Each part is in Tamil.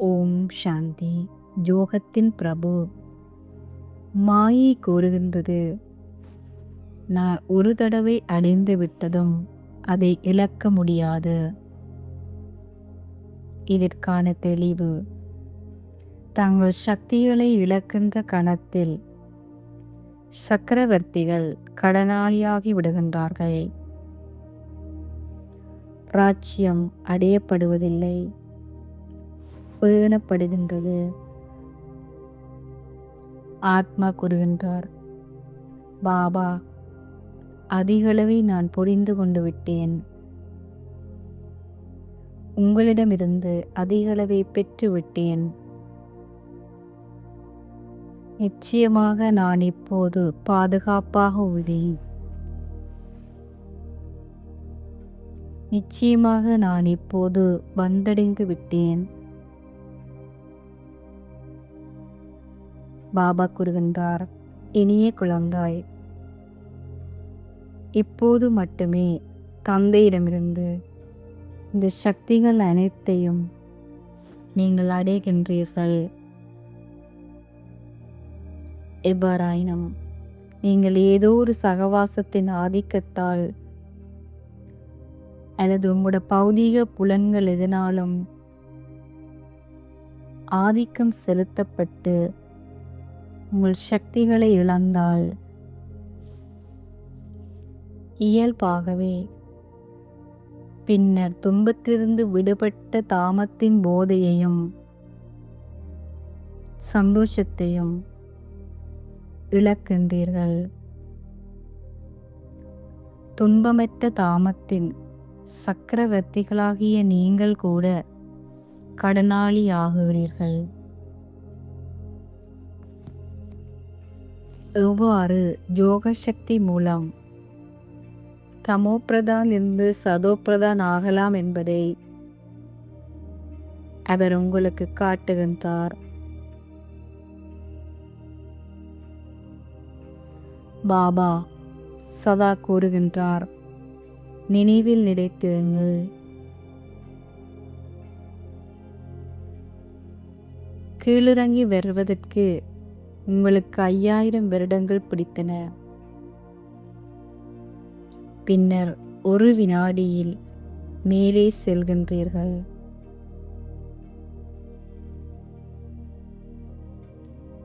ஓம் சாந்தி. யோகத்தின் பிரபு. மாயை கூறுகின்றது. நான் ஒரு தடவை அடைந்து விட்டதும் அதை இழக்க முடியாது. இதற்கான தெளிவு. தங்கள் சக்திகளை இழக்கின்ற கணத்தில் சக்கரவர்த்திகள் கடனாளியாகி விடுகின்றார்கள். ராஜ்யம் அடையப்படுவதில்லை. பேணப்படுகின்றது ஆத்மா கூறுகின்றார் பாபா அதிகளவை நான் புரிந்து கொண்டு விட்டேன். உங்களிடமிருந்து அதிகளவை பெற்று விட்டேன். நிச்சயமாக நான் இப்போது பாதுகாப்பாக உள்ளேன். நிச்சயமாக நான் இப்போது வந்தடைந்து விட்டேன். பாபா கூறுகின்றார் இனிய குழந்தாய். இப்போது மட்டுமே தந்தையிடமிருந்து இந்த சக்திகள் அனைத்தையும் நீங்கள் அடைகின்றீர்கள். எவ்வாறாயினும் நீங்கள் ஏதோ ஒரு சகவாசத்தின் ஆதிக்கத்தால் அல்லது உங்களோட பௌதீக புலன்கள் எதனாலும் ஆதிக்கம் செலுத்தப்பட்டு உங்கள் சக்திகளை இழந்தால் இயல்பாகவே பின்னர் துன்பத்திலிருந்து விடுபட்ட தாமத்தின் போதையையும் சந்தோஷத்தையும் இழக்கின்றீர்கள். துன்பமற்ற தாமத்தின் சக்கரவர்த்திகளாகிய நீங்கள் கூட கடனாளி ஆகுகிறீர்கள் எவ்வாறு யோக சக்தி மூலம் தமோபிரதான் இருந்து சதோபிரதான் ஆகலாம் என்பதை அவர் உங்களுக்கு காட்டுகின்றார். பாபா சதா கூறுகின்றார் நினைவில் நிலைத்திருங்கள். கீழிறங்கி வருவதற்கு உங்களுக்கு ஐயாயிரம் வருடங்கள் பிடித்தன. பின்னர் ஒரு வினாடியில் மேலே செல்கின்றீர்கள்.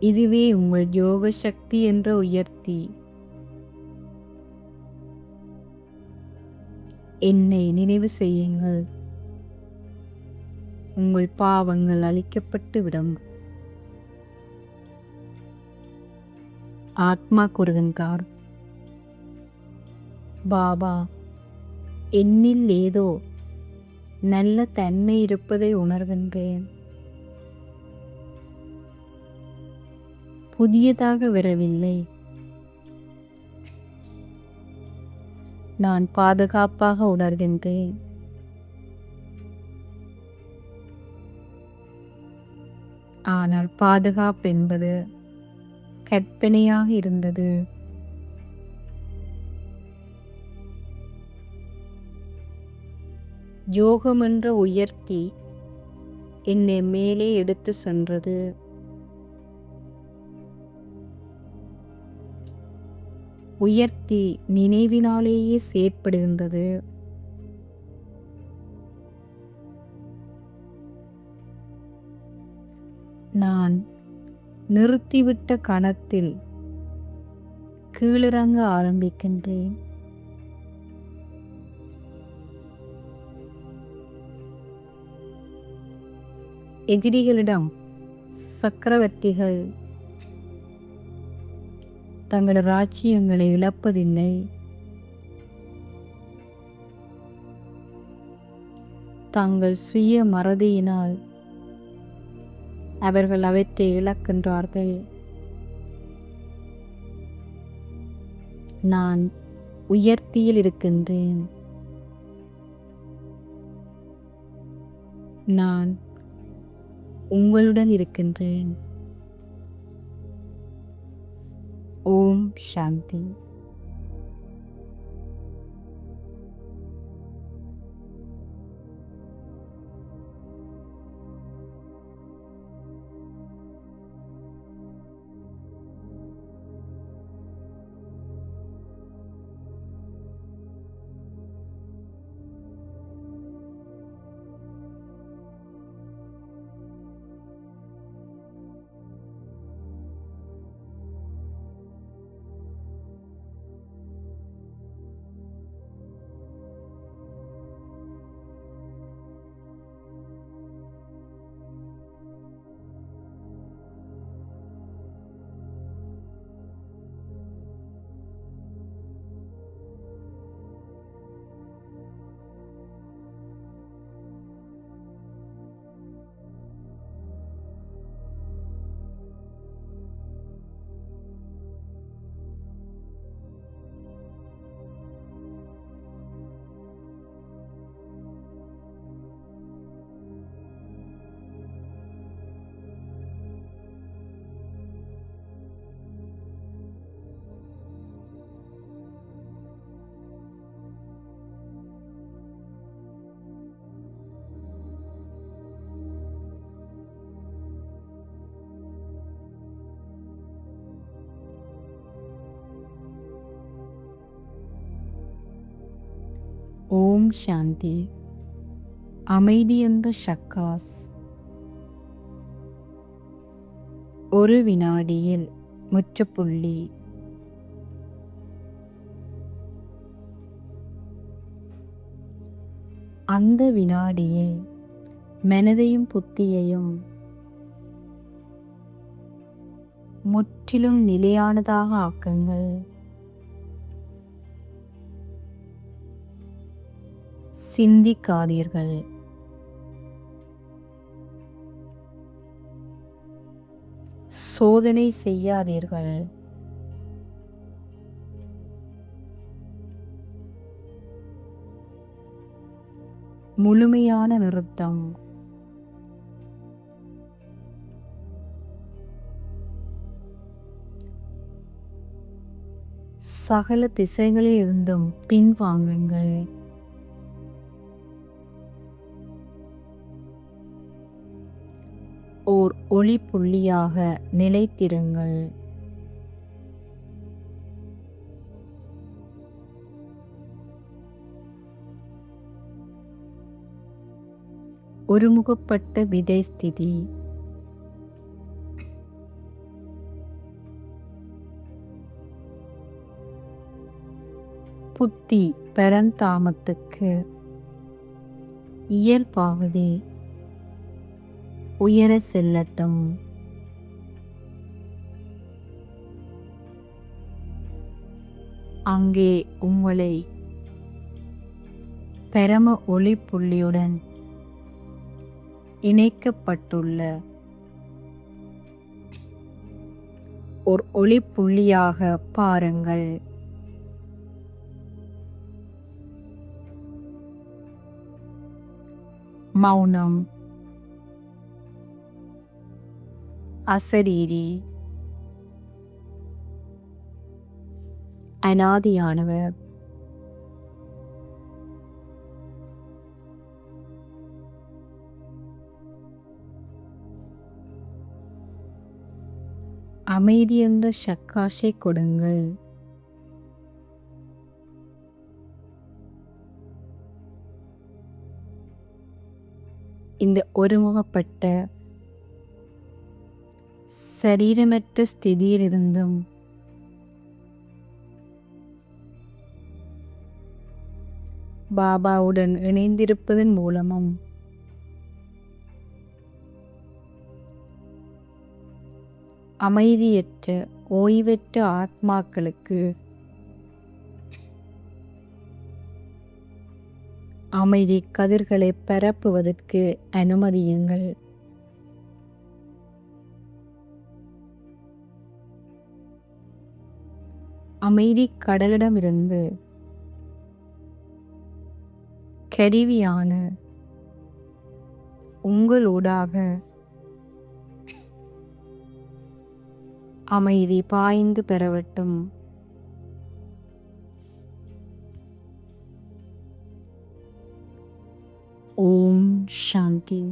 இதுவே உங்கள் யோக சக்தி என்ற உயர்த்தி. என்னை நினைவு செய்யுங்கள். உங்கள் பாவங்கள் அழிக்கப்பட்டு விடும். ஆத்மா கூறுகின்றார் பாபா என்னில் ஏதோ நல்ல தன்மை இருப்பதை உணர்கின்றேன் புதியதாக வரவில்லை நான் பாதுகாப்பாக உணர்கின்றேன் ஆனால் பாதுகாப்பு என்பது கற்பனையாக இருந்தது. யோகம் என்ற உயர்த்தி என்னை மேலே எடுத்து சென்றது. உயர்த்தி நினைவினாலேயே செயற்படுகின்றது நான் நிறுத்திவிட்ட கணத்தில் கீழிறங்க ஆரம்பிக்கின்றேன். எதிரிகளிடம் சக்கரவர்த்திகள் தங்களது ராஜ்யங்களை இழப்பதில்லை. தங்கள் சுய மறதியினால் அவர்கள் அவற்றை இழக்கின்றார்கள். நான் உயர்த்தியில் இருக்கின்றேன். நான் உங்களுடன் இருக்கின்றேன். ஓம் சாந்தி. ஓம் சாந்தி. அமைதி ஷக்காஸ். ஒரு வினாடியில் முற்றுப்புள்ளி. அந்த வினாடியே மனதையும் புத்தியையும் முற்றிலும் நிலையானதாக ஆக்குங்கள். சிந்திக்காதீர்கள். சோதனை செய்யாதீர்கள். முழுமையான நிறுத்தம். சகல திசைகளில் இருந்தும் பின்வாங்குங்கள். ஓர் ஒளி புள்ளியாக நிலைத்திருங்கள். ஒருமுகப்பட்ட விதை ஸ்திதி. புத்தி பெரந்தாமத்துக்கு. இயல்பாவதே உயர செல்லட்டும். அங்கே உங்களை பெரம ஒளி புள்ளியுடன் இணைக்கப்பட்டுள்ள ஒரு ஒளி புள்ளியாக பாருங்கள். மௌனம். அசரீரி. அனாதியானவர். அமைதியந்த சக்காஷை கொடுங்கள். இந்த ஒருமுகப்பட்ட சரீரமற்ற ஸ்திதியிலிருந்தும் பாபாவுடன் இணைந்திருப்பதன் மூலமும் அமைதியற்ற ஓய்வற்ற ஆத்மாக்களுக்கு அமைதி கதிர்களை பரப்புவதற்கு அனுமதியுங்கள். அமைதி கடலிடமிருந்து கருவியான உங்களூடாக அமைதி பாய்ந்து பெறவட்டும். ஓம் சாந்தி.